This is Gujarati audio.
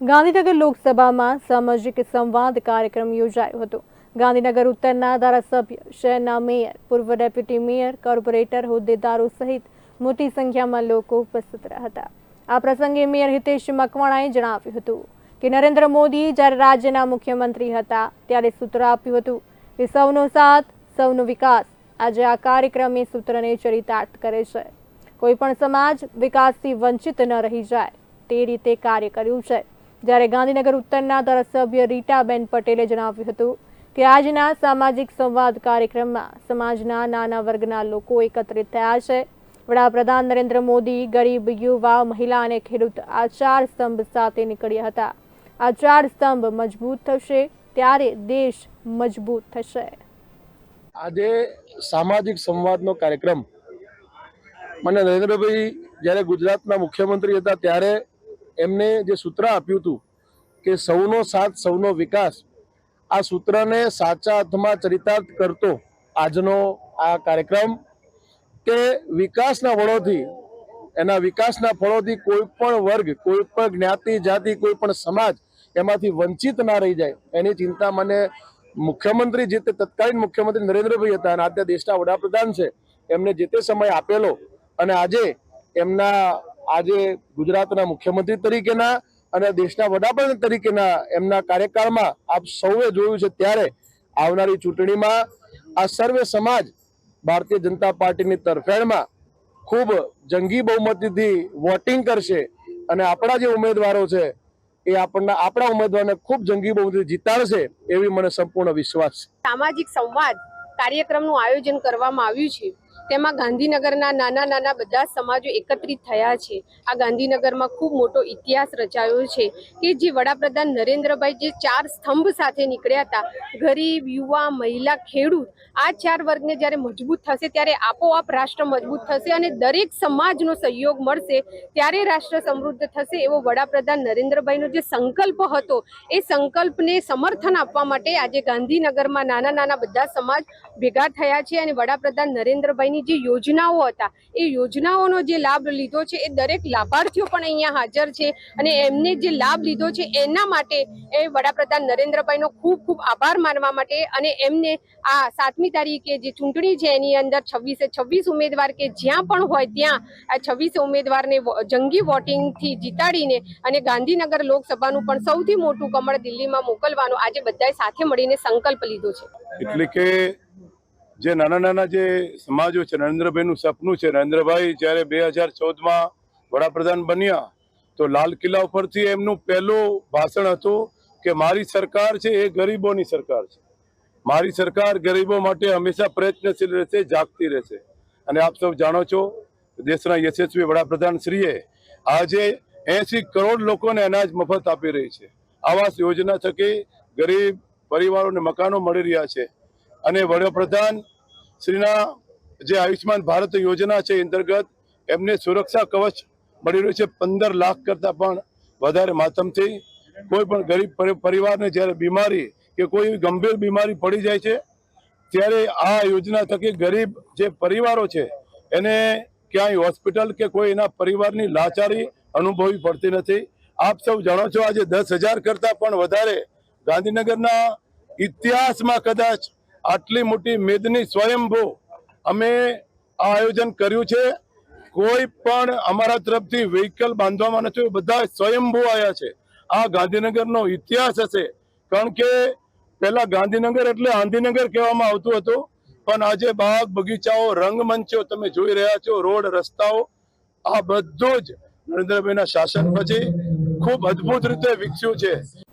ગાંધીનગર લોકસભામાં સામાજિક સંવાદ કાર્યક્રમ યોજાયો હતો. ગાંધીનગર ઉત્તરના ધારાસભ્ય, શહેરના મેયર, પૂર્વ ડેપ્યુટી મેયર, કોર્પોરેટર, હોદ્દેદારો સહિત મોટી સંખ્યામાં લોકો ઉપસ્થિત રહ્યા હતા. આ પ્રસંગે મેયર હિતેશ મકવાણાએ જણાવ્યું હતું કે, નરેન્દ્ર મોદી જ્યારે રાજ્યના મુખ્યમંત્રી હતા ત્યારે સૂત્ર આપ્યું હતું કે, સૌનો સાથ, સૌનો વિકાસ. આજે આ કાર્યક્રમ એ સૂત્રને ચરિતાર્થ કરે છે. કોઈ પણ સમાજ વિકાસથી વંચિત ન રહી જાય. તે રીતે કાર્ય કર્યું છે. જ્યારે ગાંધીનગર ઉત્તરના ધારાસભ્ય રીટાબેન પટેલે જણાવ્યું હતું કે આજના સામાજિક સંવાદ કાર્યક્રમમાં સમાજના નાના વર્ગના લોકો એકત્રિત થયા છે. વડાપ્રધાન નરેન્દ્ર મોદી ગરીબ યુવા મહિલા અને ખેડૂત આ ચાર સ્તંભ સાથે નીકળ્યા હતા. આ ચાર સ્તંભ મજબૂત થશે ત્યારે દેશ મજબૂત થશે. આજે સામાજિક સંવાદનો કાર્યક્રમ મને નરેન્દ્રભાઈ જ્યારે ગુજરાતના મુખ્યમંત્રી હતા ત્યારે એમને જે સૂત્ર આપ્યું હતું કે સૌનો સાથ, સૌનો વિકાસ, આ સૂત્રને સાચા અર્થમાં ચરિતાર્થ કરતો આજનો આ કાર્યક્રમ કે વિકાસના ફળોથી, એના વિકાસના ફળોથી કોઈ પણ વર્ગ, કોઈ પણ જ્ઞાતિ, જાતિ, કોઈ પણ સમાજ એમાંથી વંચિત ના રહી જાય. એની ચિંતા મને મુખ્યમંત્રી જે તે તત્કાલીન મુખ્યમંત્રી નરેન્દ્રભાઈ હતા અને આજે દેશના વડાપ્રધાન છે, એમને જે તે સમય આપેલો અને આજે એમના આજે ગુજરાતના મુખ્યમંત્રી તરીકેના અને દેશના વડાપ્રધાન તરીકેના એમના કાર્યકાળમાં આપ સૌએ જોયું છે ત્યારે આવનારી ચૂંટણીમાં આ સર્વે સમાજ ભારતીય જનતા પાર્ટીની તરફેણમાં ખૂબ જંગી બહુમતીથી વોટિંગ કરશે અને આપણા જે ઉમેદવારો છે એ આપણના આપણા ઉમેદવારને ખૂબ જંગી બહુમતી જીતાડશે એવી મને સંપૂર્ણ વિશ્વાસ છે. સામાજિક સંવાદ કાર્યક્રમનું આયોજન કરવામાં આવ્યું છે. તેમાં ગાંધીનગરના નાના નાના બધા સમાજો એકત્રિત થયા છે. આ ગાંધીનગરમાં ખૂબ મોટો ઇતિહાસ રચાયો છે કે જે વડાપ્રધાન નરેન્દ્રભાઈ જે ચાર સ્તંભ સાથે નીકળ્યા હતા, ગરીબ, યુવા, મહિલા, ખેડૂત, આ ચાર વર્ગને જ્યારે મજબૂત થશે ત્યારે આપોઆપ રાષ્ટ્ર મજબૂત થશે અને દરેક સમાજનો સહયોગ મળશે, ત્યારે રાષ્ટ્ર સમૃદ્ધ થશે એવો વડાપ્રધાન નરેન્દ્રભાઈનો જે સંકલ્પ હતો, એ સંકલ્પને સમર્થન આપવા માટે આજે ગાંધીનગરમાં નાના નાના બધા સમાજ ભેગા થયા છે અને વડાપ્રધાન નરેન્દ્રભાઈની જે યોજનાઓ હતા, એ યોજનાઓનો જે લાભ લીધો છે, એ દરેક લાભાર્થીઓ પણ અહીંયા હાજર છે અને એમને જે લાભ લીધો છે, એના માટે એ વડાપ્રધાન નરેન્દ્રભાઈનો ખૂબ ખૂબ આભાર માનવા માટે અને એમને આ સાતમી તારીખે જે ચૂંટણી છે, એની અંદર છવ્વીસે છવ્વીસ ઉમેદવાર કે જ્યાં પણ હોય ત્યાં આ છવ્વીસ ઉમેદવારને જંગી વોટિંગથી જીતાડીને અને ગાંધીનગર લોકસભાનું પણ સૌથી મોટું કમળ દિલ્હીમાં મોકલવાનો આજે બધાએ સાથે મળીને સંકલ્પ લીધો છે. એટલે કે જે નાના નાના જે સમાજો છે, નરેન્દ્રભાઈનું સપનું છે, નરેન્દ્રભાઈ જ્યારે બે હજાર ચૌદમાં વડાપ્રધાન બન્યા, તો લાલ કિલ્લા ઉપરથી એમનું પહેલું ભાષણ હતું કે, મારી સરકાર છે, એ ગરીબોની સરકાર છે. મારી સરકાર ગરીબો માટે હંમેશા પ્રયત્નશીલ રહેશે, જાગતી રહેશે. અને આપ સૌ જાણો છો, દેશના યશસ્વી વડાપ્રધાન શ્રીએ આજે એસી કરોડ લોકોને અનાજ મફત આપી રહી છે. આવાસ યોજના થકી ગરીબ પરિવારોને મકાનો મળી રહ્યા છે. અને વડાપ્રધાન શ્રીના જે આયુષ્માન ભારત યોજના છે અંતર્ગત એમને સુરક્ષા કવચ મળી રહ્યું છે. પંદર લાખ કરતાં પણ વધારે માતમથી. કોઈ પણ ગરીબ પરિવારને જ્યારે બીમારી કે કોઈ ગંભીર બીમારી પડી જાય છે, ત્યારે આ યોજના થકી ગરીબ જે પરિવારો છે, એને ક્યાંય હોસ્પિટલ કે કોઈ એના પરિવારની લાચારી અનુભવવી પડતી નથી. આપ સૌ જાણો છો, આજે દસ હજાર કરતાં પણ વધારે ગાંધીનગરના ઇતિહાસમાં કદાચ આટલી મોટી મેદની સ્વયંભૂ અમે આ આયોજન કર્યું છે. કોઈ પણ અમારા તરફથી વ્હીકલ બાંધવામાં નથી બધા સ્વયંભૂ આવ્યા છે. આ ગાંધીનગરનો ઇતિહાસ હશે. કારણ કે પહેલા ગાંધીનગર એટલે આંધીનગર કહેવામાં આવતું હતું. પણ આજે બાગ બગીચાઓ, રંગમંચો તમે જોઈ રહ્યા છો, રોડ, રસ્તાઓ, આ બધું જ નરેન્દ્રભાઈના શાસન પછી ખૂબ અદ્ભુત રીતે વિકસ્યું છે.